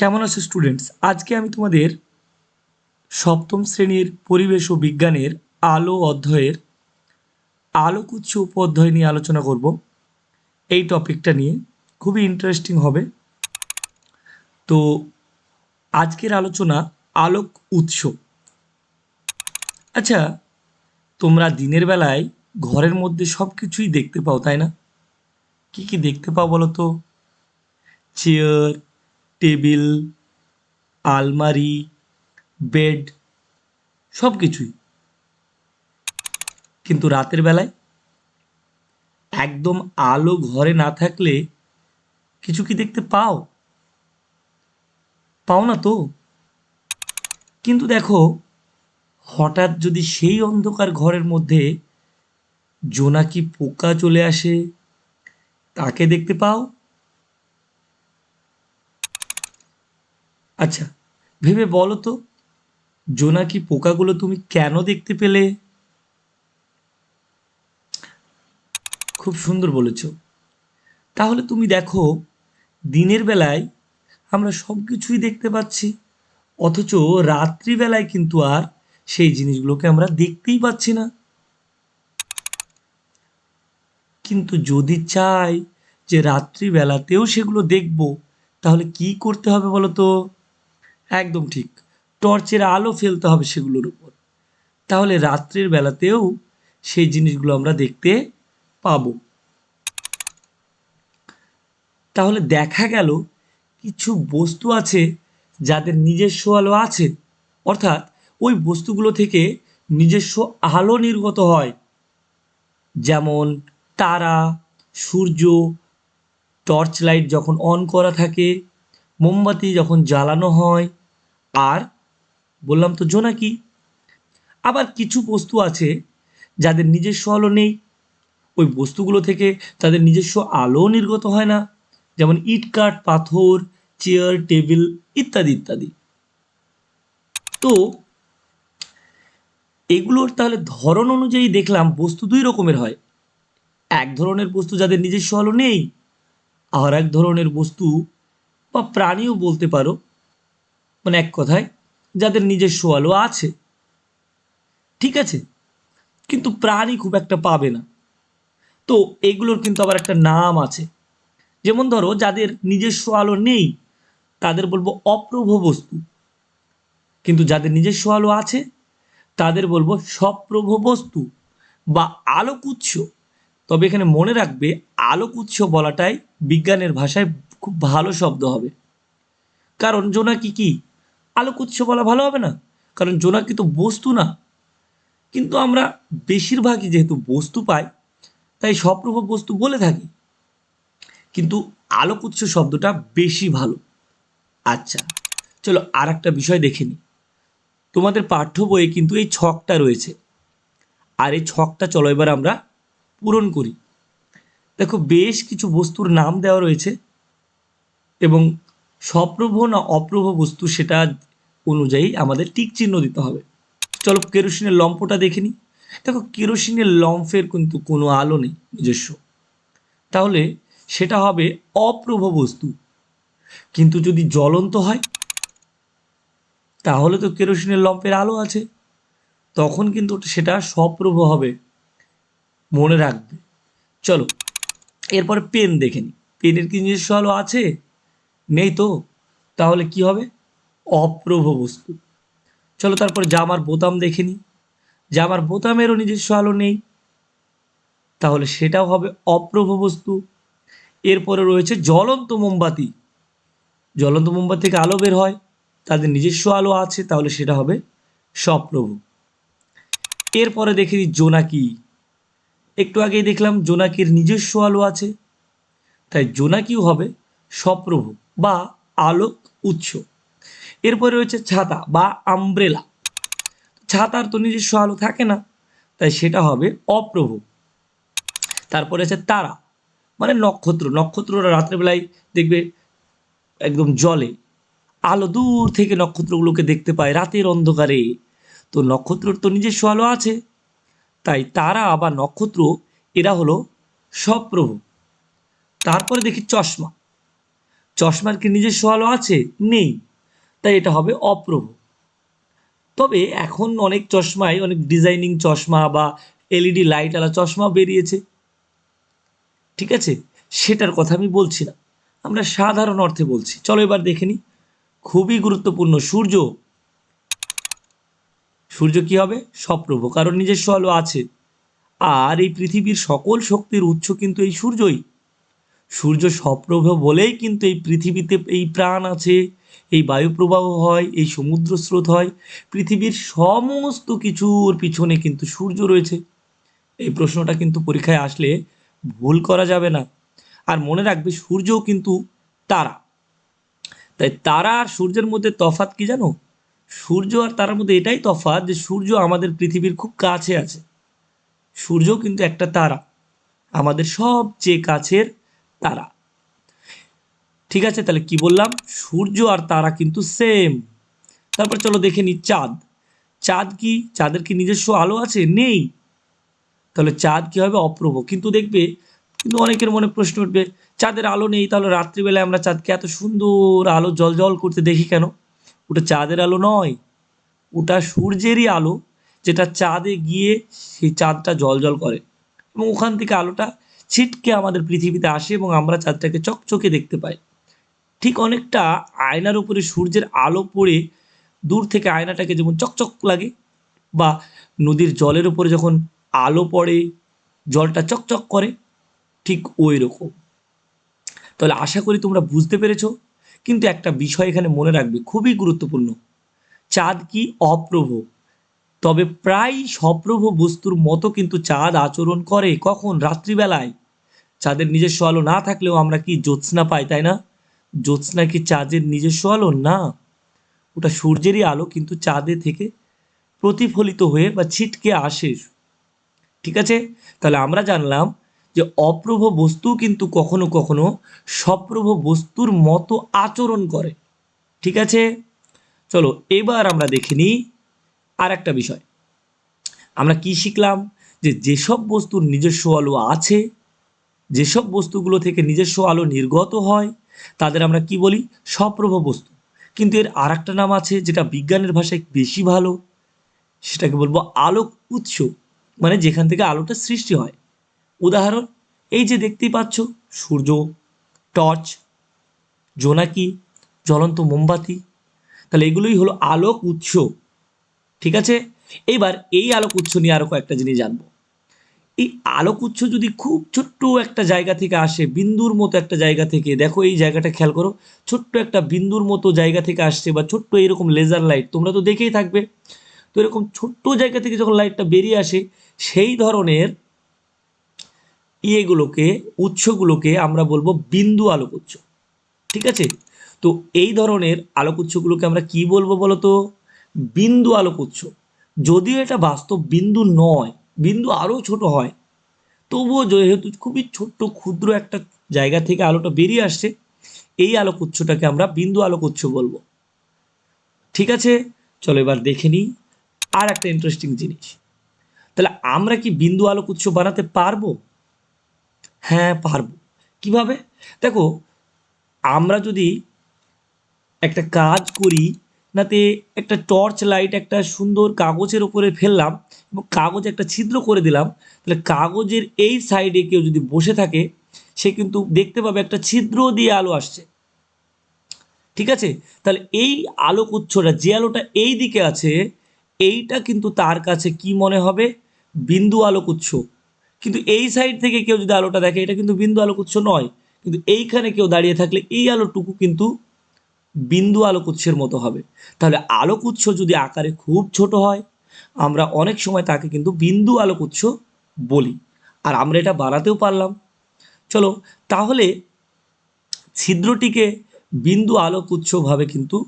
কেমন আছো স্টুডেন্টস আজকে আমি তোমাদের সপ্তম শ্রেণির পরিবেশ ও বিজ্ঞানের আলো অধ্যায়ের আলোকুচ্ছ উপ অধ্যায় নিয়ে আলোচনা করব। এই টপিকটা নিয়ে খুবই ইন্টারেস্টিং হবে। তো আজকের আলোচনা আলোক উৎস। আচ্ছা তোমরা দিনের বেলায় ঘরের মধ্যে সব কিছুই দেখতে পাও, তাই না? কি কি দেখতে পাও বলো তো? চেয়ার টেবিল, আলমারি, বেড সব কিছুই কিন্তু রাতের বেলায় একদম আলো ঘরে না থাকলে কিছু কি দেখতে পাও? পাও না তো? কিন্তু দেখো, হঠাৎ যদি সেই অন্ধকার ঘরের মধ্যে জোনাকি পোকা চলে আসে, তাকে দেখতে পাও? আচ্ছা ভেবে বলো তো জোনাকি পোকাগুলো তুমি কেন দেখতে পেলে? খুব সুন্দর বলেছ। তাহলে তুমি দেখো, দিনের বেলায় আমরা সব কিছুই দেখতে পাচ্ছি, অথচ রাত্রিবেলায় কিন্তু আর সেই জিনিসগুলোকে আমরা দেখতেই পাচ্ছি না। কিন্তু যদি চাই যে রাত্রিবেলাতেও সেগুলো দেখব, তাহলে কি করতে হবে বলো তো? একদম ঠিক। টর্চের আলো ফেলতে হবে সেগুলোর উপর। তাহলে রাত্রির বেলাতেও সেই জিনিসগুলো আমরা দেখতে পাবো। তাহলে দেখা গেল কিছু বস্তু আছে যাদের নিজস্ব আলো আছে। অর্থাৎ ওই বস্তুগুলো থেকে নিজস্ব আলো নির্গত হয়। যেমন তারা, সূর্য টর্চ লাইট যখন অন করা থাকে, মোমবাতি যখন জ্বালানো হয় আর? বললাম তো জোনাকি আবার কিছু বস্তু আছে যাদের নিজস্ব আলো নেই। ওই বস্তুগুলো থেকে তাদের নিজস্ব আলো নির্গত হয় না। যেমন ইট কাঠ, পাথর, চেয়ার, টেবিল ইত্যাদি ইত্যাদি। তো এগুলোর তাহলে ধরন অনুযায়ী দেখলাম বস্তু দুই রকমের হয়। এক ধরনের বস্তু যাদের নিজস্ব আলো নেই, আর এক ধরনের বস্তু বা প্রাণীও বলতে পারো মানে এক কথায় যাদের নিজস্ব আলো আছে। ঠিক আছে? কিন্তু প্রাণী খুব একটা পাবে না। তো এগুলোর কিন্তু আবার একটা নাম আছে। যেমন ধরো, যাদের নিজস্ব আলো নেই, তাদের বলব অপ্রভ বস্তু। কিন্তু যাদের নিজস্ব আলো আছে, তাদের বলব সপ্রভ বস্তু বা আলোক উৎস তবে এখানে মনে রাখবে আলোক উৎস বলাটাই বিজ্ঞানের ভাষায় খুব ভালো শব্দ হবে। কারণ জোনাকি কি? আলোকুচ্ছ বলা ভালো হবে না? কারণ জোনাকি তো বস্তু না। কিন্তু আমরা বেশিরভাগই যেহেতু বস্তু পাই, তাই সপ্রভ বস্তু বলে থাকি। কিন্তু আলোক উৎস শব্দটা বেশি ভালো। আচ্ছা চলো আর একটা বিষয় দেখে নিই তোমাদের পাঠ্য বইয়ে কিন্তু এই ছকটা রয়েছে। আর এই ছকটা চলো এবার আমরা পূরণ করি। দেখো, বেশ কিছু বস্তুর নাম দেওয়া রয়েছে এবং সপ্রভ না অপ্রভ বস্তু সেটা অনুযায়ী আমাদের টিক চিহ্ন দিতে হবে। চলো কেরোসিনের লম্পটা দেখে নিই। দেখো, কেরোসিনের লম্ফের কিন্তু কোনো আলো নেই নিজস্ব। তাহলে সেটা হবে অপ্রভ বস্তু। কিন্তু যদি জ্বলন্ত হয়, তাহলে তো কেরোসিনের লম্পের আলো আছে। তখন কিন্তু সেটা সপ্রভ হবে মনে রাখবে। চলো, এরপরে পেন দেখে নিই। পেনের কি নিজস্ব আলো আছে? নেই তো? তাহলে কি হবে? অপ্রভ বস্তু। চলো তারপর জামার বোতাম দেখে নিই জামার বোতামেরও নিজস্ব আলো নেই। তাহলে সেটাও হবে অপ্রভ বস্তু। এরপরে রয়েছে জ্বলন্ত মোমবাতি। জ্বলন্ত মোমবাতি থেকে আলো বের হয়। তাদের নিজস্ব আলো আছে, তাহলে সেটা হবে সপ্রভ এরপরে দেখে নিই জোনাকি। একটু আগেই দেখলাম জোনাকির নিজস্ব আলো আছে। তাই জোনাকিও হবে সপ্রভ বা আলোক উৎস। এরপরে রয়েছে ছাতা বা আমব্রেলা ছাতার তো নিজস্ব আলো থাকে না, তাই সেটা হবে অপ্রভ। তারপরে আছে তারা মানে নক্ষত্র। নক্ষত্ররা রাত্রেবেলায় দেখবে একদম জলে, আলো দূর থেকে নক্ষত্রগুলোকে দেখতে পায় রাতের অন্ধকারে। তো নক্ষত্রর তো নিজস্ব আলো আছে, তাই তারা বা নক্ষত্র, এরা হলো সপ্রভ তারপরে দেখি চশমা। চশমার কি নিজস্ব আলো আছে? নেই। তাই এটা হবে অপ্রভ। তবে এখন অনেক চশমায় অনেক ডিজাইনিং চশমা বা এলইডি লাইট লাইটওয়ালা চশমা বেরিয়েছে। ঠিক আছে? সেটার কথা আমি বলছি না। আমরা সাধারণ অর্থে বলছি। চলো এবার দেখে নিই খুবই গুরুত্বপূর্ণ। সূর্য। সূর্য কি হবে? সপ্রভ। কারণ নিজস্ব আলো আছে। আর এই পৃথিবীর সকল শক্তির উৎস কিন্তু এই সূর্যই। সূর্য সপ্রভ বলেই কিন্তু এই পৃথিবীতে এই প্রাণ আছে, এই বায়ুপ্রবাহ হয়, এই সমুদ্র স্রোত হয়। পৃথিবীর সমস্ত কিছুর পিছনে কিন্তু সূর্য রয়েছে। এই প্রশ্নটা কিন্তু পরীক্ষায় আসলে ভুল করা যাবে না। আর মনে রাখবে, সূর্যও কিন্তু তারা। তাই তারা আর সূর্যের মধ্যে তফাৎ কি জানো? সূর্য আর তারার মধ্যে এটাই তফাৎ যে সূর্য আমাদের পৃথিবীর খুব কাছে আছে। সূর্য কিন্তু একটা তারা। আমাদের সবচেয়ে কাছের তারা। ঠিক আছে, তাহলে কি বললাম? সূর্য আর তারা কিন্তু সেম তারপর চলো দেখে নি চাঁদ। চাঁদ কি? চাঁদের কি নিজস্ব আলো আছে? নেই। তাহলে চাঁদ কি হবে? অপ্রভ কিন্তু দেখবে, কিন্তু অনেকের মনে প্রশ্ন উঠবে, চাঁদের আলো নেই, তাহলে রাত্রিবেলায় আমরা চাঁদকে এত সুন্দর আলো জল জল করতে দেখি কেন? ওটা চাঁদের আলো নয়। ওটা সূর্যেরই আলো, যেটা চাঁদে গিয়ে সেই চাঁদটা জল জল করে। এবং ওখান থেকে আলোটা ছিটকে আমাদের পৃথিবীতে আসে এবং আমরা চাঁদটাকে চকচকে দেখতে পাই। ঠিক অনেকটা আয়নার উপরে সূর্যের আলো পড়ে দূর থেকে আয়নাটাকে যেমন চকচক লাগে বা নদীর জলের উপরে যখন আলো পড়ে, জলটা চকচক করে, ঠিক ওই রকম তাহলে আশা করি তোমরা বুঝতে পেরেছ, কিন্তু একটা বিষয় এখানে মনে রাখবে, খুবই গুরুত্বপূর্ণ। চাঁদ কি অপ্রভ? তবে প্রায় সপ্রভ বস্তুর মতো কিন্তু চাঁদ আচরণ করে কখন? রাত্রিবেলায়। চাঁদের নিজস্ব আলো না থাকলেও আমরা কি জ্যোৎস্না পাই, তাই না? জ্যোৎস্না কি চাঁদের নিজস্ব আলো? না। ওটা সূর্যেরই আলো, কিন্তু চাঁদে থেকে প্রতিফলিত হয়ে বা ছিটকে আসে। ঠিক আছে? তাহলে আমরা জানলাম যে অপ্রভ বস্তু কিন্তু কখনো কখনো সপ্রভ বস্তুর মতো আচরণ করে। ঠিক আছে? চলো, এবার আমরা দেখে নিই আর একটা বিষয়। আমরা কি শিখলাম? যে যেসব বস্তুর নিজস্ব আলো আছে যেসব বস্তুগুলো থেকে নিজস্ব আলো নির্গত হয়, তাদের আমরা কি বলি? সপ্রভ বস্তু। কিন্তু এর আর নাম আছে যেটা বিজ্ঞানের ভাষায় বেশি ভালো, সেটাকে বলব আলোক উৎস মানে যেখান থেকে আলোটা সৃষ্টি হয়। উদাহরণ, এই যে দেখতেই পাচ্ছ, সূর্য, টর্চ, জোনাকি, জ্বলন্ত মোমবাতি, তাহলে এগুলোই হলো আলোক উৎস। ঠিক আছে? এবার এই আলোক উৎস নিয়ে আরও কয়েকটা জিনিস জানব। এই আলোক উৎস যদি খুব ছোট্ট একটা জায়গা থেকে আসে, বিন্দুর মতো একটা জায়গা থেকে, দেখো এই জায়গাটা খেয়াল করো, ছোট্ট একটা বিন্দুর মতো জায়গা থেকে আসছে বা ছোট্ট এরকম লেজার লাইট তোমরা তো দেখেই থাকবে। তো এরকম ছোট্ট জায়গা থেকে যখন লাইটটা বেরিয়ে আসে, সেই ধরনের ইয়েগুলোকে, উৎসগুলোকে আমরা বলব বিন্দু আলোক উৎস ঠিক আছে? তো এই ধরনের আলোক উৎসগুলোকে আমরা কি বলব বলো তো বিন্দু আলোক যদিও এটা বাস্তব বিন্দু নয় বিন্দু আরও ছোট হয়। তবুও যেহেতু খুবই ছোট্ট, ক্ষুদ্র একটা জায়গা থেকে আলোটা বেরিয়ে আসছে, এই আলোক উৎসটাকে আমরা বিন্দু আলোক উৎস বলব। ঠিক আছে? চলো এবার দেখে নিই আর একটা ইন্টারেস্টিং জিনিস। তাহলে আমরা কি বিন্দু আলোক উৎস বানাতে পারব? হ্যাঁ পারব। কীভাবে? দেখো, আমরা যদি একটা কাজ করি নাতে একটা টর্চ লাইট একটা সুন্দর কাগজের উপরে ফেললাম এবং কাগজে একটা ছিদ্র করে দিলাম। তাহলে কাগজের এই সাইডে কেউ যদি বসে থাকে, সে কিন্তু দেখতে পাবে একটা ছিদ্র দিয়ে আলো আসছে। ঠিক আছে? তাহলে এই আলোক উৎসটা যে আলোটা এই দিকে আছে, এইটা কিন্তু তার কাছে কি মনে হবে? বিন্দু আলোক উৎস কিন্তু এই সাইড থেকে কেউ যদি আলোটা দেখে, এটা কিন্তু বিন্দু আলোক উৎস নয়। কিন্তু এইখানে কেউ দাঁড়িয়ে থাকলে এই আলোটুকু কিন্তু বিন্দু আলোক উৎসের মতো হবে। তাহলে আলোক উৎস যদি আকারে খুব ছোট হয়, আমরা অনেক সময় তাকে কিন্তু বিন্দু আলোক উৎস বলি। আর আমরা এটা বানাতেও পারলাম। চলো, তাহলে ছিদ্রটিকে বিন্দু আলোক উৎসভাবে কিন্তু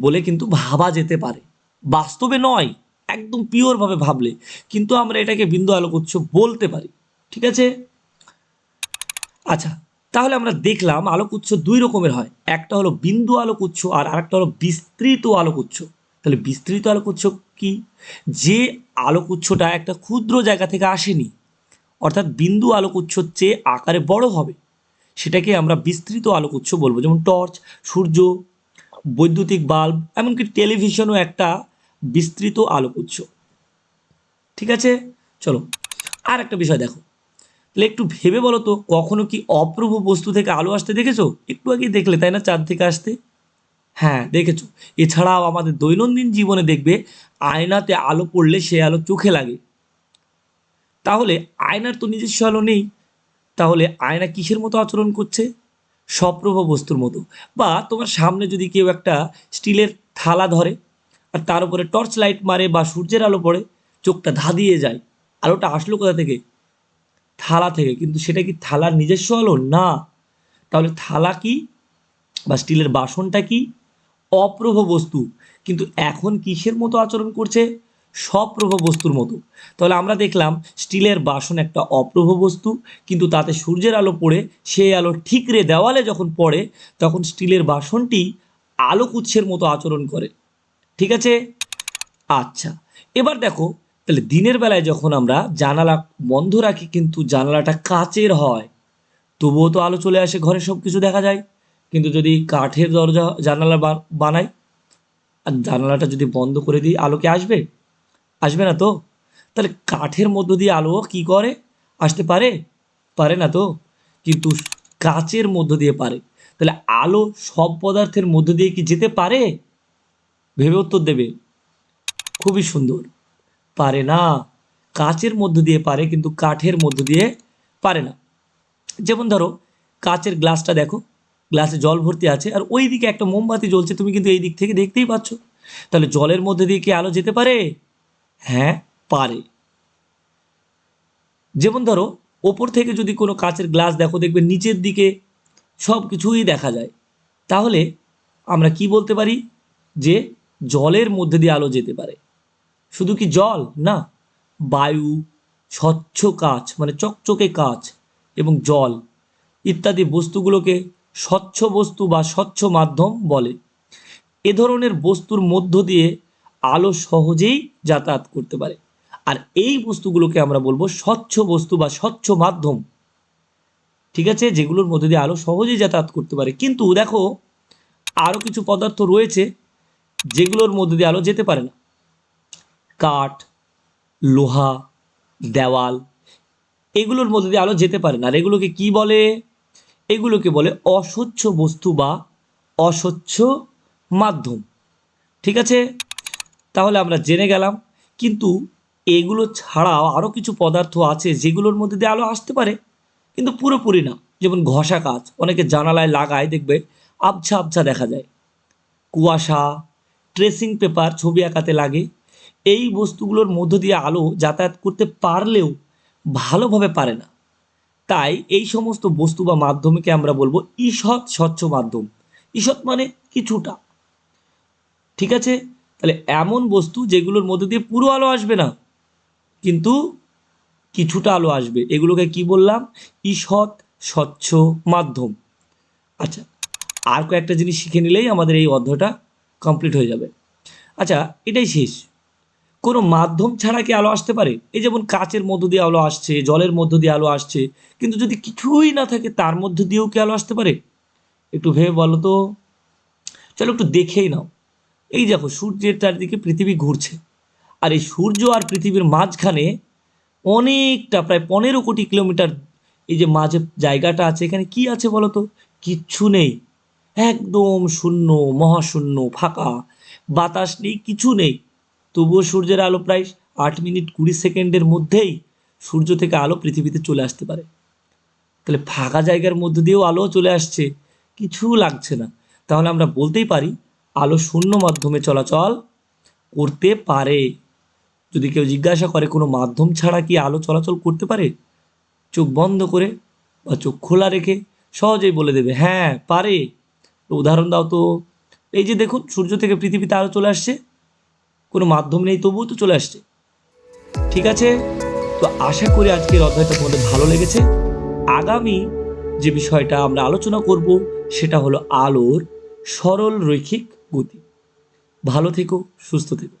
বলে কিন্তু ভাবা যেতে পারে। বাস্তবে নয়, একদম পিওরভাবে ভাবলে। কিন্তু আমরা এটাকে বিন্দু আলোক উৎস বলতে পারি। ঠিক আছে? আচ্ছা তাহলে আমরা দেখলাম আলোক উৎস দুই রকমের হয়। একটা হলো বিন্দু আলোক উৎস আর আরেকটা হলো বিস্তৃত আলোক উৎস। তাহলে বিস্তৃত আলোক উৎস কি? যে আলোক উৎসটা একটা ক্ষুদ্র জায়গা থেকে আসেনি, অর্থাৎ বিন্দু আলোক উৎসর চেয়ে আকারে বড় হবে, সেটাকে আমরা বিস্তৃত আলোক উৎস বলব। যেমন টর্চ, সূর্য, বৈদ্যুতিক বাল্ব, এমনকি টেলিভিশনও একটা বিস্তৃত আলোক উৎস। ঠিক আছে? চলো আর একটা বিষয় দেখো। তাহলে একটু ভেবে বলো তো, কখনো কি অপ্রভ বস্তু থেকে আলো আসতে দেখেছ? একটু আগেই দেখলে, তাই না? চাঁদ থেকে আসতে? হ্যাঁ দেখেছ। এছাড়াও আমাদের দৈনন্দিন জীবনে দেখবে, আয়নাতে আলো পড়লে সে আলো চোখে লাগে। তাহলে আয়নার তো নিজস্ব আলো নেই। তাহলে আয়না কিসের মতো আচরণ করছে? সপ্রভ বস্তুর মতো। বা তোমার সামনে যদি কেউ একটা স্টিলের থালা ধরে, আর তার উপরে টর্চ লাইট মারে বা সূর্যের আলো পড়ে, চোখটা ধাঁধিয়ে যায়। আলোটা আসলো কোথা থেকে? থালা থেকে, কিন্তু সেটা কি থালার নিজস্ব আলো? না। তাহলে থালা কি বা স্টিলের বাসনটা কি অপ্রভ বস্তু? কিন্তু এখন কিসের মতো আচরণ করছে? সপ্রভ বস্তুর মতো। তাহলে আমরা দেখলাম স্টিলের বাসন একটা অপ্রভ বস্তু, কিন্তু তাতে সূর্যের আলো পড়ে, সেই আলো ঠিকরে দেওয়ালে যখন পড়ে, তখন স্টিলের বাসনটি আলোক উৎসের মতো আচরণ করে। ঠিক আছে? আচ্ছা। এবার দেখো তাহলে দিনের বেলায় যখন আমরা জানালা বন্ধ রাখি, কিন্তু জানালাটা কাচের হয়, তবুও তো আলো চলে আসে, ঘরে সব কিছু দেখা যায়। কিন্তু যদি কাঠের দরজা, জানালা বানাই, আর জানালাটা যদি বন্ধ করে দিই, আলো কি আসবে? আসবে না তো? তাহলে কাঠের মধ্য দিয়ে আলো কি করে? আসতে পারে? পারে না তো? কিন্তু কাচের মধ্য দিয়ে পারে। তাহলে আলো সব পদার্থের মধ্য দিয়ে কি যেতে পারে? ভেবে উত্তর দেবে। খুবই সুন্দর। পারে না। কাচের মধ্য দিয়ে পারে কিন্তু কাঠের মধ্য দিয়ে পারে না। যেমন ধরো, কাচের গ্লাসটা দেখো, গ্লাসে জল ভর্তি আছে আর ওই দিকে একটা মোমবাতি জ্বলছে, তুমি কিন্তু এই দিক থেকে দেখতেই পাচ্ছ। তাহলে জলের মধ্যে দিয়ে কি আলো যেতে পারে? হ্যাঁ পারে। যেমন ধরো, ওপর থেকে যদি কোনো কাচের গ্লাস দেখো, দেখবে নিচের দিকে সব কিছুই দেখা যায়। তাহলে আমরা কি বলতে পারি? যে জলের মধ্যে দিয়ে আলো যেতে পারে। শুধু কি জল? না। বায়ু, স্বচ্ছ কাচ মানে চকচকে কাচ এবং জল ইত্যাদি বস্তুগুলোকে স্বচ্ছ বস্তু বা স্বচ্ছ মাধ্যম বলে। এ ধরনের বস্তুর মধ্য দিয়ে আলো সহজেই যাতায়াত করতে পারে। আর এই বস্তুগুলোকে আমরা বলব স্বচ্ছ বস্তু বা স্বচ্ছ মাধ্যম। ঠিক আছে? যেগুলোর মধ্যে দিয়ে আলো সহজেই যাতায়াত করতে পারে। কিন্তু দেখো আরও কিছু পদার্থ রয়েছে যেগুলোর মধ্যে দিয়ে আলো যেতে পারে না। কাঠ, লোহা, দেওয়াল, এগুলোর মধ্যে দিয়ে আলো যেতে পারে না। আর এগুলোকে কি বলে? এগুলোকে বলে অস্বচ্ছ বস্তু বা অস্বচ্ছ মাধ্যম। ঠিক আছে? তাহলে আমরা জেনে গেলাম। কিন্তু এগুলো ছাড়াও আরও কিছু পদার্থ আছে যেগুলোর মধ্যে দিয়ে আলো আসতে পারে, কিন্তু পুরোপুরি না। যেমন ঘষা কাজ, অনেকে জানালায় লাগায়, দেখবে আবছা আবছা দেখা যায়। কুয়াশা ট্রেসিং পেপার ছবি আঁকাতে লাগে। এই বস্তুগুলোর মধ্য দিয়ে আলো যাতায়াত করতে পারলেও ভালোভাবে পারে না। তাই এই সমস্ত বস্তু বা মাধ্যমকে আমরা বলব ঈষৎ স্বচ্ছ মাধ্যম। ঈষৎ মানে কিছুটা। ঠিক আছে? তাহলে এমন বস্তু যেগুলোর মধ্যে দিয়ে পুরো আলো আসবে না, কিন্তু কিছুটা আলো আসবে। এগুলোকে কি বললাম? ঈষৎ স্বচ্ছ মাধ্যম। আচ্ছা আর কয়েকটা জিনিস শিখে নিলেই আমাদের এই অধ্যায়টা কমপ্লিট হয়ে যাবে। আচ্ছা এটাই শেষ। কোনো মাধ্যম ছাড়া কি আলো আসতে পারে? এই যেমন কাচের মধ্য দিয়ে আলো আসছে, জলের মধ্য দিয়ে আলো আসছে, কিন্তু যদি কিছুই না থাকে, তার মধ্য দিয়েও কি আলো আসতে পারে? একটু ভেবে বলো তো। চলো একটু দেখেই নাও। এই দেখো, সূর্যের চারদিকে পৃথিবী ঘুরছে। আর এই সূর্য আর পৃথিবীর মাঝখানে অনেকটা, প্রায় পনেরো কোটি কিলোমিটার এই যে মাঝে জায়গাটা আছে, এখানে কি আছে বলো তো? কিচ্ছু নেই। একদম শূন্য, মহাশূন্য, ফাঁকা। বাতাস নেই, কিছু নেই। তবুও সূর্যের আলো প্রায় আট মিনিট কুড়ি সেকেন্ডের মধ্যেই সূর্য থেকে আলো পৃথিবীতে চলে আসতে পারে। তাহলে ফাঁকা জায়গার মধ্য দিয়েও আলো চলে আসছে কিছু লাগছে না। তাহলে আমরা বলতেই পারি, আলো শূন্য মাধ্যমে চলাচল করতে পারে। যদি কেউ জিজ্ঞাসা করে, কোনো মাধ্যম ছাড়া কি আলো চলাচল করতে পারে? চোখ বন্ধ করে বা চোখ খোলা রেখে সহজেই বলে দেবে হ্যাঁ পারে। উদাহরণ দাও তো। এই যে দেখুন, সূর্য থেকে পৃথিবীতে আলো চলে আসছে। কোনো মাধ্যম নেই, তবুও তো চলে আসছে। ঠিক আছে? তো আশা করি আজকের অধ্যায়টা তোমাদের ভালো লেগেছে। আগামী যে বিষয়টা আমরা আলোচনা করব, সেটা হলো আলোর সরল রৈখিক গতি। ভালো থেকো, সুস্থ থেকো।